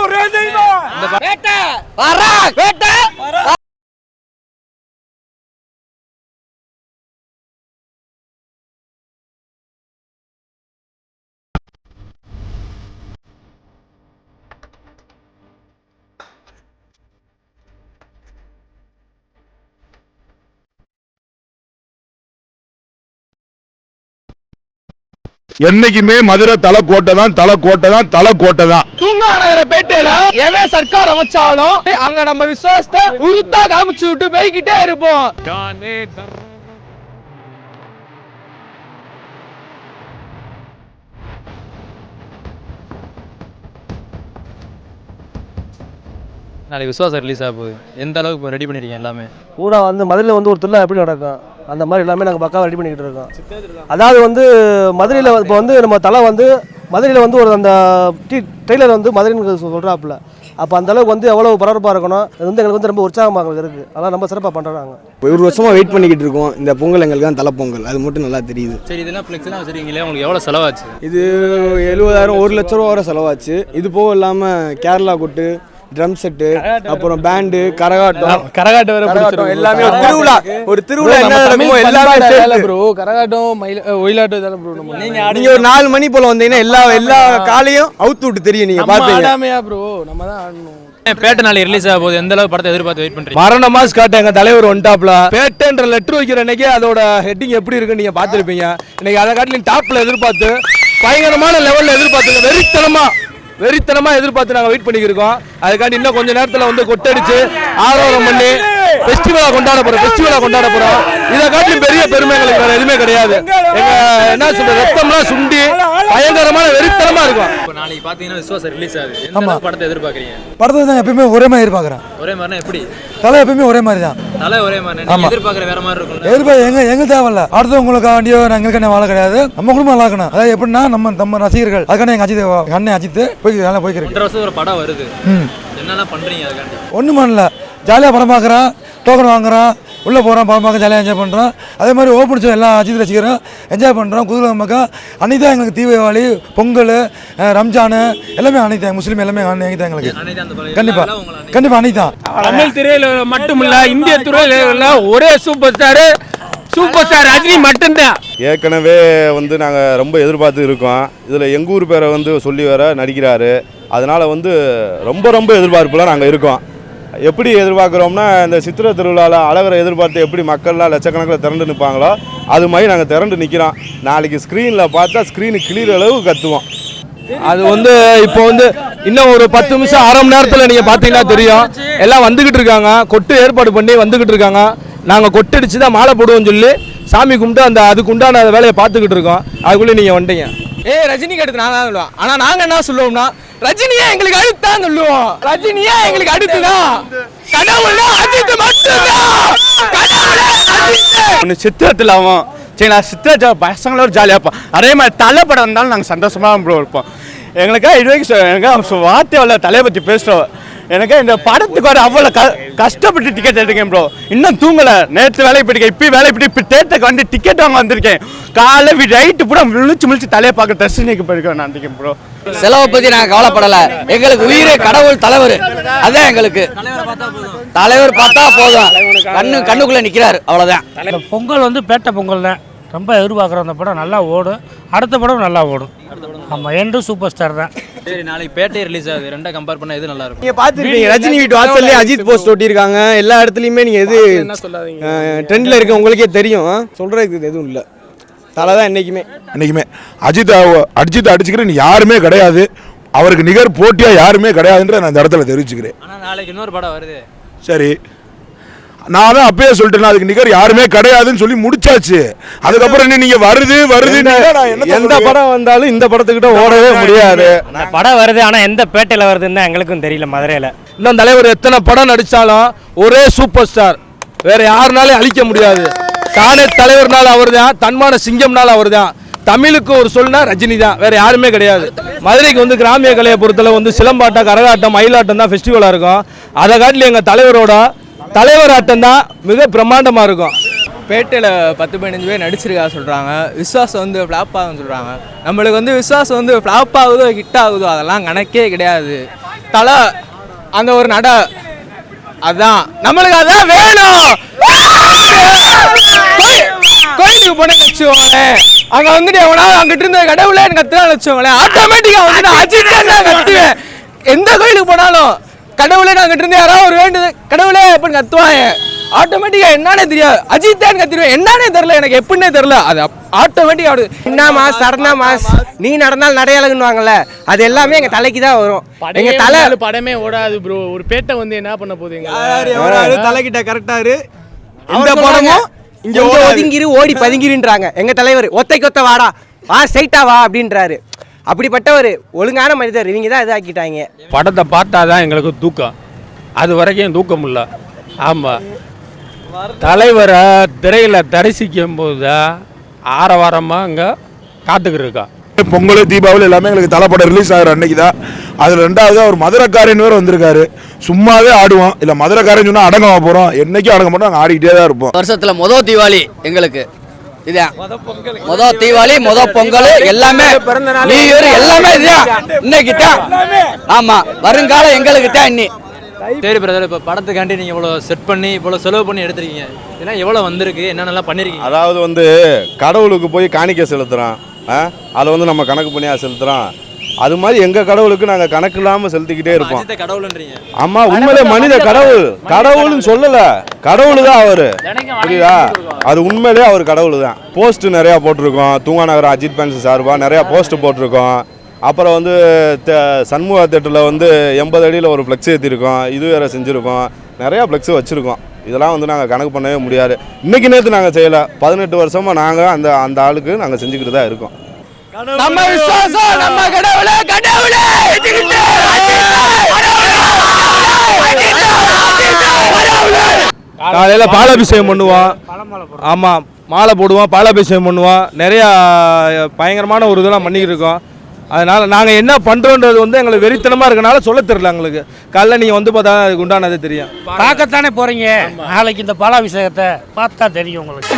ஒரே தெய்வம் வேட்டை! என்னைக்குமே மதுரை தலை கோட்டை தான் தலை கோட்டை தான் தலை கோட்டை தான் தூங்கானகிற பேட்டையில எவன் சர்க்கார் அமைச்சாலும் அங்க நம்ம விசுவாசத்தை உருத்தா காமிச்சு விட்டு போய்கிட்டே இருப்போம் நாளைக்கு விஸ்வாசம் ரிலீஸ் ஆக போகுது. எந்த அளவுக்கு இப்போ ரெடி பண்ணிருக்கீங்க எல்லாமே? பூரா வந்து மதுரையில் வந்து ஒரு திருவிழா எப்படி நடக்கும்? அந்த மாதிரி எல்லாமே நாங்கள் பக்காவாக ரெடி பண்ணிக்கிட்டு இருக்கோம். அதாவது வந்து மதுரையில் இப்போ வந்து நம்ம தலை வந்து மதுரையில் வந்து ஒரு அந்த டி ட்ரெய்லர் வந்து மதுரைன்னு சொல்கிறாப்புல அப்போ அந்த அளவுக்கு வந்து எவ்வளோ பரபரப்பாக இருக்கணும்? அது வந்து எங்களுக்கு வந்து ரொம்ப உற்சாகமாக இருக்குது அதெல்லாம் ரொம்ப சிறப்பாக பண்ணுறாங்க ஒரு வருஷமா வெயிட் பண்ணிக்கிட்டு இருக்கோம். இந்த பொங்கல் எங்களுக்கு தான் தலை பொங்கல் அது மட்டும் நல்லா தெரியுது. சரி இதெல்லாம் ஃப்ளெக்ஸ்லாம் வச்சிருக்கீங்களே? உங்களுக்கு எவ்வளோ செலவாச்சு? இது எழுபதாயிரம் ஒரு லட்ச ரூபா வரை செலவாச்சு. இது போக இல்லாமல் கேரளா கொட்டு ட்ரம் செட்டு அப்புறம் பேண்டு கரகாட்டம். கரகாட்டம் வேற கரகாட்டம் எல்லாமே ஒரு திருவிழா. ஒரு திருவிழா என்ன நடக்குமோ எல்லாமே சேர்த்து. ப்ரோ கரகாட்டம் மயில் ஒயிலாட்டம் இதெல்லாம் ப்ரோ நம்ம. நீங்க நீங்க ஒரு நாலு மணி போல வந்தீங்கன்னா எல்லா எல்லா காலையும் அவுத்து விட்டு தெரியும் நீங்க பாப்பீங்க ஆடாமையா ப்ரோ நம்ம தான் ஆடணும். பேட்டை நாளைக்கு ரிலீஸ் ஆக போகுது. எந்த அளவுக்கு படத்தை எதிர்பார்த்து வெயிட் பண்ணுறீங்க மரண மாஸ் காட்ட எங்க தலைவர் ஒன்டாப்ல பேட்டன்ற லெட்டர் வைக்கிற அன்னைக்கு அதோட ஹெட்டிங் எப்படி இருக்குன்னு நீங்க பார்த்திருப்பீங்க. இன்னைக்கு அதை காட்டிலும் டாப்ல எதிர்பார்த்து பயங்கரமான லெவல்ல எதிர்பார்த்து வெறித்தனமா. வெறித்தனமா எதிர்பார்த்து நாங்க வெயிட் பண்ணிக்கிருக்கோம். அதுக்காண்டி இன்னும் கொஞ்ச நேரத்துல வந்து கொட்டடிச்சு ஆரோரம் பண்ணி ஃபெஸ்டிவலா கொண்டாட போறோம் ஃபெஸ்டிவலா கொண்டாட போறோம். இதை காட்டிலும் பெரிய பெருமை எங்களுக்கு வேற எதுவுமே கிடையாது. எங்க என்ன சொல்ற ரத்தம்லாம் சுண்டி பயங்கரமான வெறித்தனமா இருக்கும். இப்போ நாளைக்கு பார்த்தீங்கன்னா விஸ்வாசம் ரிலீஸ் ஆகுது. அளவுக்கு படத்தை எதிர்பார்க்குறீங்க? படத்தை தான் எப்பயுமே ஒரே மாதிரி எதிர்பார்க்குறேன் ஒரே மாதிரினா எப்படி? தலை எப்பயுமே ஒரே மாதிரி தான். தலை ஒரே மாதிரி நீங்க எதிர்பார்க்குற வேற மாதிரி இருக்கும்ல? எதிர்பார்க்க எங்க எங்க தேவையில்ல. அடுத்தவங்களுக்கு வேண்டியோ எங்களுக்கு என்ன வாழ கிடையாது. நம்ம குடும்பம் நல்லா இருக்கணும். அதாவது எப்படின்னா நம்ம நம்ம ரசிகர்கள் அதுக்கான எங்க அஜித் அண்ணன் அஜித் போய் நல்லா போய்க்கிறேன் ஒரு படம் வருது. ம். என்னென்ன பண்றீங்க அதுக்காண்டி? ஒன்றும் பண்ணல. ஜாலியாக படம் பார்க்குறோம் டோக்கன் வாங்குறோம் உள்ளே போகிறோம் படம் பார்க்க ஜாலியாக என்ஜாய் பண்ணுறோம் அதே மாதிரி ஓப்பன் ஷோ எல்லா அஜித் ரசிகரும் என்ஜாய் பண்ணுறோம் குதிரை மக்கா அன்னைக்கு தான் எங்களுக்கு தீபாவளி பொங்கல் ரம்ஜான் எல்லாமே அன்னைக்கு தான் முஸ்லீம் எல்லாமே அன்னைக்கு தான் எங்களுக்கு. கண்டிப்பாக கண்டிப்பாக அன்னைக்கு தான் தமிழ் திரையில மட்டுமில்ல இந்திய துறையில ஒரே super star super star Rajini மட்டும்தான். ஏற்கனவே வந்து நாங்கள் ரொம்ப எதிர்பார்த்து இருக்கோம். இதில் எங்கள் ஊர் பேரை வந்து சொல்லி வர நடிக்கிறாரு. அதனால் வந்து ரொம்ப ரொம்ப எதிர்பார்ப்பில் நாங்கள் இருக்கோம். எப்படி எதிர்பார்க்குறோம்னா இந்த சித்திரை திருவிழாவில் அழகரை எதிர்பார்த்து எப்படி மக்கள்லாம் லட்சக்கணக்கில் திரண்டு நிற்பாங்களோ அது மாதிரி நாங்கள் திரண்டு நிற்கிறோம் நாளைக்கு ஸ்க்ரீனில் பார்த்தா ஸ்க்ரீனு கிளியர் அளவு கத்துவோம். அது வந்து இப்போ வந்து இன்னும் ஒரு பத்து நிமிஷம் அரை மணி நேரத்தில் நீங்கள் பார்த்தீங்கன்னா தெரியும். எல்லாம் வந்துக்கிட்டு இருக்காங்க. கொட்டு ஏற்பாடு பண்ணி வந்துக்கிட்டு இருக்காங்க. நாங்கள் கொட்டடிச்சு தான் மாலை போடுவோம்னு சொல்லி சாமி கும்பிட்டு அந்த அதுக்கு உண்டான வேலையை பார்த்துக்கிட்டு இருக்கோம். அதுக்குள்ளே நீங்கள் வந்துட்டீங்க. ஏ ரஜினிக்கு அடுத்து நான் தான் சொல்லுவோம் ஆனால் நாங்கள் என்ன சொல்லுவோம்னா ரஜினியே எங்களுக்கு அடுத்து சொல்லுவோம். ரஜினியே எங்களுக்கு அடுத்துதான் தான் அஜித் மட்டும்தான் கடவுளே அஜித் ஒன்று சித்திரத்தில் ஆகும் சரிங்களா சித்திர பசங்களோட ஜாலியாக இருப்போம் அதே மாதிரி தலை படம் இருந்தாலும் நாங்கள் சந்தோஷமாக ப்ரோ இருப்போம். எங்களுக்கா இது வரைக்கும் எனக்கு வார்த்தை உள்ள தலையை பற்றி பேசுகிறோம் எனக்கு இந்த படத்துக்கு வர அவ்வளோ க கஷ்டப்பட்டு டிக்கெட் எடுக்கேன் ப்ரோ இன்னும் தூங்கலை. நேற்று வேலைக்கு போயிருக்கேன் இப்போ வேலைக்கு போயிட்டு இப்போ தேட்டருக்கு வந்து டிக்கெட் வாங்க வந்திருக்கேன். காலைல ரைட்டு பூரா முழிச்சு முழிச்சு தலையை பார்க்க தர்ஷினிக்கு போயிருக்கேன் நான் ப்ரோ செலவை பத்தி நாங்க கவலைப்படல. எங்களுக்கு உயிரே கடவுள் தலைவர். அதான் எங்களுக்கு. தலைவர் பார்த்தா போதும். கண்ணு கண்ணுக்குள்ள நிக்கிறாரு. அவ்வளவுதான். பொங்கல் வந்து பேட்டை பொங்கல் தான். ரொம்ப எதிர்பார்க்குறோம் அந்த படம் நல்லா ஓடும். அடுத்த படம் நல்லா ஓடும். ஆமாம் என்று சூப்பர் ஸ்டார் தான். சரி நாளைக்கு பேட்டை ரிலீஸ் ஆகுது. ரெண்டா கம்பேர் பண்ணா எது நல்லா இருக்கும்? நீங்க பார்த்துருப்பீங்க ரஜினி வீட்டு வாசல்லே அஜித் போஸ்ட் ஒட்டியிருக்காங்க. எல்லா இடத்துலையுமே நீங்க எது என்ன சொல்லாதீங்க. ட்ரெண்ட்ல இருக்க உங்களுக்கே தெரியும். சொல்றதுக்கு எதுவும் இல்லை. தலை தான் என்றைக்குமே என்னைக்குமே அஜித் அஜித் அடிச்சுக்கிற யாருமே கிடையாது. அவருக்கு நிகர் போட்டியா யாருமே கிடையாதுன்ற நான் இந்த இடத்துல தெரிவிச்சுக்கிறேன். ஆனால் நாளைக்கு இன்னொரு படம் வருது. சரி. நான் தான் அப்பயே சொல்லிட்டேன் அதுக்கு நிகர் யாருமே கிடையாதுன்னு சொல்லி முடிச்சாச்சு. அதுக்கப்புறம் என்ன நீங்க வருது வருது எந்த படம் வந்தாலும் இந்த படத்துக்கிட்ட ஓடவே முடியாது. படம் வருது ஆனால் எந்த பேட்டையில் வருதுன்னு தான் எங்களுக்கும் தெரியல மதுரையில். இன்னும் தலைவர் எத்தனை படம் நடிச்சாலும் ஒரே சூப்பர் ஸ்டார் வேற யாருனாலும் அழிக்க முடியாது. தானே தலைவர்னால அவர் தான் தன்மான சிங்கம்னால அவர் தான் தமிழுக்கு ஒரு சொல்னா ரஜினி தான் வேற யாருமே கிடையாது. மதுரைக்கு வந்து கிராமிய கலையை பொறுத்தளவு வந்து சிலம்பாட்டம் கரகாட்டம் மயிலாட்டம் தான் ஃபெஸ்டிவலாக இருக்கும். அதை காட்டிலும் எங்கள் தலைவரோட தலைவர் ஆட்டம் தான் மிக பிரம்மாண்டமாக இருக்கும். பேட்டையில் பத்து பதினஞ்சு பேர் நடிச்சிருக்கா சொல்கிறாங்க விஸ்வாசம் வந்து ஃப்ளாப் ஆகுன்னு சொல்கிறாங்க நம்மளுக்கு வந்து விஸ்வாசம் வந்து ஃப்ளாப் ஆகுதோ ஹிட் ஆகுதோ அதெல்லாம் கணக்கே கிடையாது. தலை அந்த ஒரு நட அதான். நம்மளுக்கு அதான் வேணும்! கோயிலுக்கு போனேன்னு வச்சுக்கோங்களேன் அங்க வந்துட்டு எவனாவது அங்கிட்டு இருந்த கடவுளே எனக்கு கத்துறான்னு வச்சுக்கோங்களேன் ஆட்டோமேட்டிக்கா வந்து நான் அஜித் தான் கத்துவேன். எந்த கோயிலுக்கு போனாலும் கடவுளே நான் அங்கிட்டு இருந்து யாராவது ஒரு வேண்டுது கடவுளே அப்படின்னு கத்துவாங்க. ஆட்டோமேட்டிக்கா என்னன்னே தெரியாது. அஜித் தான் கத்திடுவேன் என்னன்னே தெரியல எனக்கு எப்படின்னே தெரியல. அது ஆட்டோமேட்டிக்கா ஆடுது என்ன மாஸ் சரணா மாஸ்? நீ நடந்தால் நடையழகுன்னுவாங்கல்ல. அது எல்லாமே எங்க தலைக்கு தான் வரும். எங்க தலை படமே ஓடாது ப்ரோ ஒரு பேட்டை வந்து என்ன பண்ண போகுது தலைக்கிட்ட கரெக்டாரு இந்த படமும் இங்க ஒதுங்கிரு ஓடி பதுங்கிருன்றாங்க. எங்க தலைவர் ஒத்தை கொத்த வாடா. வா ஸ்ட்ரைட்டா வா அப்படின்றாரு. அப்படிப்பட்டவர் ஒழுங்கான மனிதர். இவங்க தான் இதாக்கிட்டாங்க. படத்தை பார்த்தா தான் எங்களுக்கு தூக்கம். அது வரைக்கும் தூக்கம் இல்லை. ஆமாம் தலைவரை திரையில் தரிசிக்கும் போது தான் ஆரவாரமாக இங்கே காத்துக்கிட்டு இருக்கா. பொங்கல் தீபாவளி எல்லாமே எங்களுக்கு தலைப்படம் ரிலீஸ் ஆகிற அன்னைக்கு தான். அதில் ரெண்டாவது அவர் மதுரைக்காரன் வேறு வந்திருக்காரு. சும்மாவே ஆடுவோம் இல்லை மதுரைக்காரன் சொன்னால் அடங்கவா போகிறோம் என்னைக்கும் அடங்க மாட்டோம். நாங்கள் ஆடிக்கிட்டே தான் இருப்போம். வருஷத்துல மொத தீபாவளி எங்களுக்கு. இதான் மொத தீபாவளி மொத பொங்கல் எல்லாமே. நியூ இயர் எல்லாமே இதுதான் இன்னைக்கு தான். ஆமா. வருங்காலம் எங்களுக்கு தான் இன்னி. சரி பிரதர் இப்போ படத்துக்காண்டி நீங்கள் இவ்வளோ செட் பண்ணி இவ்வளோ செலவு பண்ணி எடுத்திருக்கீங்க. இதெல்லாம் எவ்வளோ வந்திருக்கு? என்னென்னலாம் பண்ணியிருக்கீங்க அதாவது வந்து கடவுளுக்கு போய் காணிக்கை செலுத்துகிறோம் அதை வந்து நம்ம கணக்கு பண்ணியா செலுத்துகிறோம் அது மாதிரி எங்கள் கடவுளுக்கு நாங்கள் கணக்கு இல்லாமல் செலுத்திக்கிட்டே இருப்போம் ஆமா உண்மையிலே மனித கடவுள். கடவுள்னு சொல்லல. கடவுள் தான் அவரு. புரியுதா? அது உண்மையிலே அவர் கடவுள் தான். போஸ்ட் நிறையா போட்டிருக்கோம். தூங்கா நகரம் அஜித் பேன்ஸ் சார்பாக நிறையா போஸ்ட் போட்டிருக்கோம். அப்புறம் வந்து தே- சண்முகா தேட்டரில் வந்து எண்பது அடியில் ஒரு ஃப்ளெக்ஸ் ஏற்றிருக்கோம் இது வேறு செஞ்சுருக்கோம். நிறையா ஃப்ளெக்ஸ் வச்சுருக்கோம். இதெல்லாம் வந்து நாங்கள் கணக்கு பண்ணவே முடியாது. இன்னைக்கு நேற்று நாங்கள் செய்யலை. பதினெட்டு வருஷமாக நாங்கள் அந்த அந்த ஆளுக்கு நாங்கள் செஞ்சுக்கிட்டு தான் இருக்கோம் நம்ம விசுவாசம் நம்ம கடவுளே கடவுளே! காலையில பாலாபிஷேகம் பண்ணுவோம் ஆமா மாலை போடுவோம் பாலாபிஷேகம் பண்ணுவோம் நிறையா பயங்கரமான ஒரு இதெல்லாம் பண்ணிக்கிட்டு இருக்கோம். அதனால் நாங்கள் என்ன பண்ணுறோன்றது வந்து எங்களுக்கு வெறித்தனமாக இருக்கனால சொல்ல தெரியல எங்களுக்கு. காலைல நீங்கள் வந்து பார்த்தா அதுக்கு உண்டானது தெரியும். பார்க்கத்தானே போகிறீங்க நாளைக்கு இந்த பாலாபிஷேகத்தை பார்த்தா தெரியும் உங்களுக்கு.